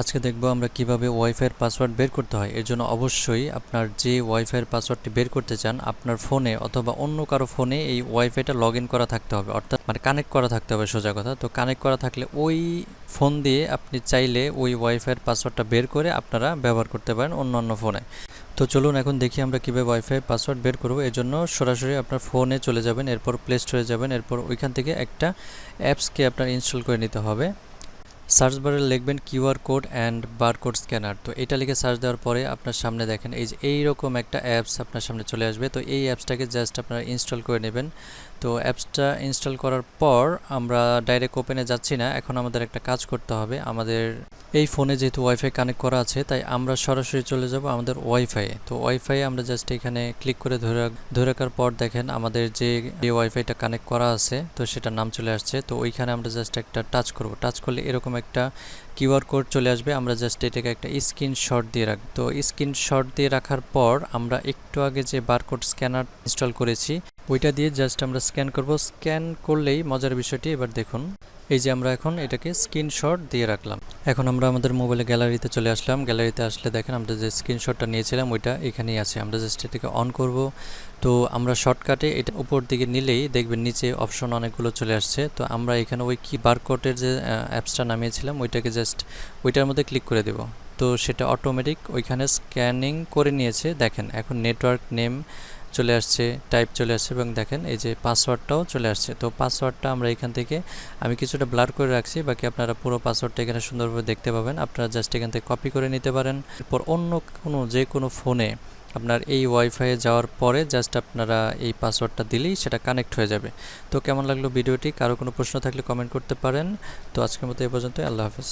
আজকে দেখব আমরা কীভাবে ওয়াইফাইয়ের পাসওয়ার্ড বের করতে হয়। এর জন্য অবশ্যই আপনার যে ওয়াইফাইয়ের পাসওয়ার্ডটি বের করতে চান, আপনার ফোনে অথবা অন্য কারও ফোনে এই ওয়াইফাইটা লগ করা থাকতে হবে। অর্থাৎ মানে কানেক্ট করা থাকতে হবে সোজা কথা। তো কানেক্ট করা থাকলে ওই ফোন দিয়ে আপনি চাইলে ওই ওয়াইফাইয়ের পাসওয়ার্ডটা বের করে আপনারা ব্যবহার করতে পারেন অন্য অন্য ফোনে। তো চলুন এখন দেখি আমরা কীভাবে ওয়াইফাই পাসওয়ার্ড বের করব। এর জন্য সরাসরি আপনার ফোনে চলে যাবেন, এরপর প্লে স্টোরে যাবেন, এরপর ওইখান থেকে একটা অ্যাপসকে আপনার ইনস্টল করে নিতে হবে। সার্চ বারে লিখবেন QR code and barcode scanner. তো এটা লিখে সার্চ দেওয়ার পরে আপনার সামনে দেখেন, এই যে এইরকম একটা অ্যাপস আপনার সামনে চলে আসবে। তো এই অ্যাপসটাকে জাস্ট আপনারা ইনস্টল করে নেবেন। তো অ্যাপসটা ইনস্টল করার পর আমরা ডাইরেক্ট ওপেনে যাচ্ছি না, এখন আমাদের একটা কাজ করতে হবে। আমাদের এই ফোনে যেহেতু ওয়াইফাই কানেক্ট করা আছে, তাই আমরা সরাসরি চলে যাব আমাদের ওয়াইফাই তো ওয়াইফাই আমরা জাস্ট এখানে ক্লিক করে ধরে ধরে রাখার পর দেখেন আমাদের যে যে ওয়াইফাইটা কানেক্ট করা আছে, তো সেটার নাম চলে আসছে। তো ওইখানে আমরা জাস্ট একটা টাচ করব। টাচ করলে এরকম একটা কিউআর কোড চলে আসবে, আমরা জাস্ট এটাকে একটা স্ক্রিনশট দিয়ে রাখ, তো স্ক্রিনশট দিয়ে রাখার পর আমরা একটু আগে যে বারকোড স্ক্যানার ইনস্টল করেছি ওইটা দিয়ে জাস্ট আমরা স্ক্যান করব। স্ক্যান করলেই মজার বিষয়টি, এবার দেখুন। এই যে আমরা এখন এটাকে স্ক্রিনশট দিয়ে রাখলাম। এখন আমরা আমাদের মোবাইলে গ্যালারিতে চলে আসলাম। গ্যালারিতে আসলে দেখেন, আমরা যে স্ক্রিনশটটা নিয়েছিলাম, ওইটা এখানেই আছে। আমরা জাস্ট এটাকে অন করব। তো আমরা শর্টকাটে এটা উপর দিকে নিলেই দেখবেন নিচে অপশন অনেকগুলো চলে আসছে। তো আমরা এখানে ওই কি বারকোডের যে অ্যাপসটা নামিয়েছিলাম, ওইটাকে জাস্ট ওইটার মধ্যে ক্লিক করে দেব। তো সেটা অটোমেটিক ওইখানে স্ক্যানিং করে নিয়েছে। দেখেন, এখন নেটওয়ার্ক নেম চলে আসছে টাইপ চলে আসছে এবং দেখেন এই যে পাসওয়ার্ডটাও চলে আসছে। তো পাসওয়ার্ডটা আমরা এখান থেকে আমি কিছুটা ব্লার করে রাখছি, বাকি আপনারা পুরো পাসওয়ার্ডটা এখানে সুন্দরভাবে দেখতে পাবেন। আপনারা জাস্ট এখান থেকে কপি করে নিতে পারেন। এরপর অন্য কোনো, যে কোনো ফোনে আপনার এই ওয়াইফাইয়ে যাওয়ার পরে জাস্ট আপনারা এই পাসওয়ার্ডটা দিলেই সেটা কানেক্ট হয়ে যাবে। তো কেমন লাগল ভিডিওটি? কারও কোনো প্রশ্ন থাকলে কমেন্ট করতে পারেন। তো আজকের মতো এ পর্যন্ত আল্লাহ হাফেজ।